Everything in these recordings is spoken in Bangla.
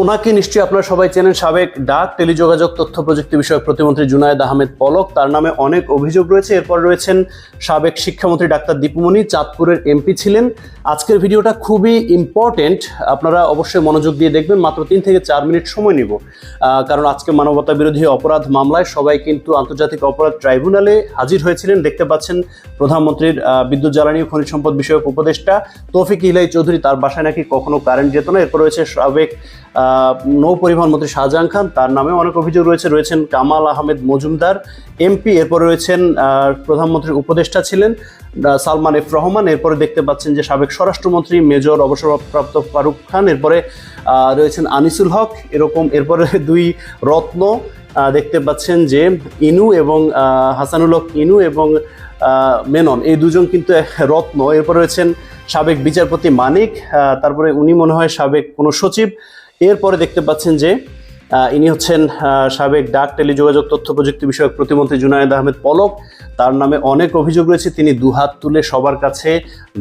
ওনাকে নিশ্চয়ই আপনারা সবাই চেনেন, সাবেক ডাক, টেলিযোগাযোগ, তথ্য প্রযুক্তি বিষয়ক প্রতিমন্ত্রী জুনায়েদ আহমেদ পলক। তার নামে অনেক অভিযোগ রয়েছে। এরপর রয়েছেন সাবেক শিক্ষামন্ত্রী ডাক্তার দীপুমণি, চাঁদপুরের এমপি ছিলেন। আজকের ভিডিওটা খুবই ইম্পর্টেন্ট আপনারা অবশ্যই মনোযোগ দিয়ে দেখবেন। মাত্র তিন থেকে চার মিনিট সময় নিব। কারণ আজকে মানবতা বিরোধী অপরাধ মামলায় সবাই কিন্তু আন্তর্জাতিক অপরাধ ট্রাইব্যুনালে হাজির হয়েছিলেন। দেখতে পাচ্ছেন প্রধানমন্ত্রীর বিদ্যুৎ জ্বালানি ও খনিজ সম্পদ বিষয়ক উপদেষ্টা তৌফিক ইলাই চৌধুরী। তার বাসায় নাকি কখনো কারেন্ট যেত না। এরপর রয়েছে সাবেক নৌ পরিবহন মন্ত্রী শাহজাহান খান, তার নামে অনেক অভিযোগ রয়েছে। রয়েছেন কামাল আহমেদ মজুমদার, এমপি, এরপর রয়েছেন প্রধানমন্ত্রীর উপদেষ্টা ছিলেন সালমান এফ রহমান, এরপরে দেখতে পাচ্ছেন যে সাবেক স্বরাষ্ট্রমন্ত্রী, মেজর অবসরপ্রাপ্ত ফারুক খান, এরপরে রয়েছেন আনিসুল হক, এরকম, এরপরে দুই রত্ন দেখতে পাচ্ছেন যে ইনু এবং হাসানুল হক ইনু এবং মেনন, এই দুজন কিন্তু রত্ন। এরপর রয়েছেন সাবেক বিচারপতি মানিক তারপরে উনি মনে হয় সাবেক কোনো সচিব। এরপরে দেখতে পাচ্ছেন যে ইনি হচ্ছেন সাবেক ডাক টেলিযোগাযোগ তথ্য প্রযুক্তি বিষয়ক প্রতিমন্ত্রী জুনায়েদ আহমেদ পলক। তার নামে অনেক অভিযোগ রয়েছে তিনি দুহাত তুলে সবার কাছে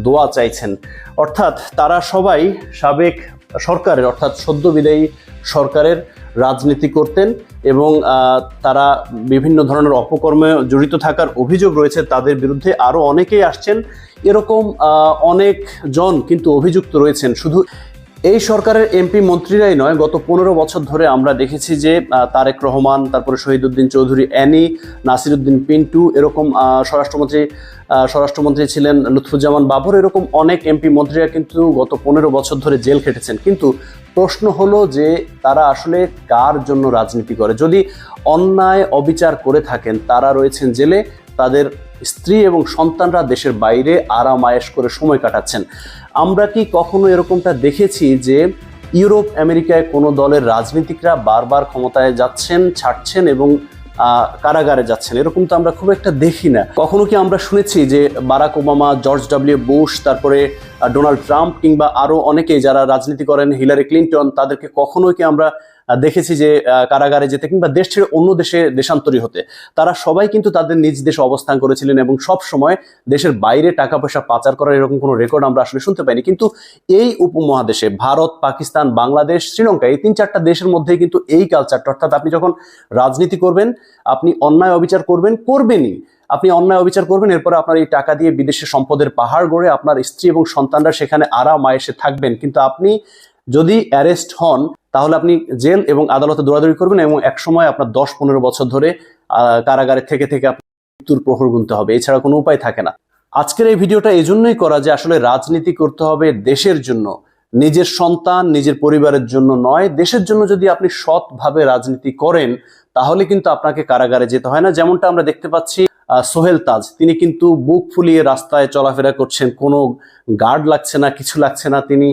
দোয়া চাইছেন। অর্থাৎ তারা সবাই সাবেক সরকারের অর্থাৎ সদ্য বিদায়ী সরকারের রাজনীতি করতেন এবং তারা বিভিন্ন ধরনের অপকর্মে জড়িত থাকার অভিযোগ রয়েছে তাদের বিরুদ্ধে আরও অনেকেই আসছেন। এরকম আহ, অনেক জন কিন্তু অভিযুক্ত রয়েছেন। শুধু এই সরকারের এমপি মন্ত্রীরাই নয়, গত পনেরো বছর ধরে আমরা দেখেছি যে তারেক রহমান, তারপরে শহীদুদ্দিন চৌধুরী, অ্যানি, নাসিরুদ্দিন পিন্টু এরকম স্বরাষ্ট্রমন্ত্রী স্বরাষ্ট্রমন্ত্রী ছিলেন লুৎফুজ্জামান বাবর এরকম অনেক এমপি মন্ত্রীরা কিন্তু গত পনেরো বছর ধরে জেল খেটেছেন। কিন্তু প্রশ্ন হলো যে, তারা আসলে কার জন্য রাজনীতি করে? যদি অন্যায় অবিচার করে থাকেন, তারা রয়েছেন জেলে তাদের স্ত্রী এবং সন্তানরা দেশের বাইরে আরাম আয়েশ করে সময় কাটাচ্ছেন। আমরা কি কখনো এরকমটা দেখেছি যে ইউরোপ, আমেরিকায় কোনো দলের রাজনীতিকরা বারবার ক্ষমতায় যাচ্ছেন, ছাড়ছেন এবং কারাগারে যাচ্ছেন? এরকম তো আমরা খুব একটা দেখি না। কখনো কি আমরা শুনেছি যে Barack Obama, George W Bush, তারপরে ডোনাল্ড ট্রাম্প কিংবা আরও অনেকেই যারা রাজনীতি করেন, হিলারি ক্লিন্টন, তাদেরকে কখনো কি আমরা দেখেছি যে কারাগারে যেতে কিংবা দেশ ছেড়ে অন্য দেশে দেশান্তরী হতে, তারা সবাই কিন্তু তাদের নিজ দেশে অবস্থান করেছিলেন এবং সব সময় দেশের বাইরে টাকা পয়সা পাচার করার এরকম কোনো রেকর্ড আমরা আসলে শুনতে পাইনি। কিন্তু এই উপমহাদেশে, ভারত, পাকিস্তান, বাংলাদেশ, শ্রীলঙ্কা, এই তিন চারটা দেশের মধ্যেই কিন্তু এই কালচারটা অর্থাৎ আপনি যখন রাজনীতি করবেন, আপনি অন্যায় অবিচার করবেন, করবেনই। আপনি অন্যায় অবিচার করবেন, এরপরে আপনার এই টাকা দিয়ে বিদেশে সম্পদের পাহাড় গড়ে আপনার স্ত্রী এবং সন্তানরা সেখানে আরাম আয়েসে থাকবেন। কিন্তু আপনি যদি অ্যারেস্ট হন, তাহলে আপনি জেল এবং আদালতে দৌড়াদৌড়ি করবেন এবং একসময় আপনার দশ পনেরো বছর ধরে কারাগারে থেকে থেকে মৃত্যুর প্রহর গুনতে হবে। এছাড়া কোনো উপায় থাকে না। আজকের এই ভিডিওটা এই জন্যই করা যে আসলে রাজনীতি করতে হবে দেশের জন্য। নিজের সন্তান, নিজের পরিবারের জন্য নয়। দেশের জন্য যদি আপনি সৎভাবে রাজনীতি করেন, তাহলে কিন্তু আপনাকে কারাগারে যেতে হয় না। যেমনটা আমরা দেখতে পাচ্ছি সোহেল তাজ, তিনি কিন্তু বুক ফুলিয়ে রাস্তায় চলাফেরা করছেন। কোনো গার্ড লাগছে না, কিছু লাগছে না, তিনি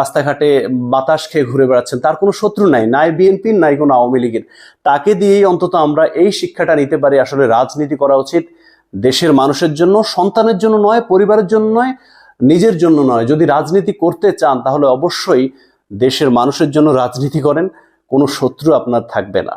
রাস্তাঘাটে বাতাস খেয়ে ঘুরে বেড়াচ্ছেন। তার কোনো শত্রু নাই নাই বিএনপির, নাই কোনো আওয়ামী লীগের। তাকে দিয়েই অন্তত আমরা এই শিক্ষাটা নিতে পারি, আসলে রাজনীতি করা উচিত দেশের মানুষের জন্য, সন্তানের জন্য নয়, পরিবারের জন্য নয়, নিজের জন্য নয়। যদি রাজনীতি করতে চান, তাহলে অবশ্যই দেশের মানুষের জন্য রাজনীতি করেন, কোনো শত্রু আপনার থাকবে না।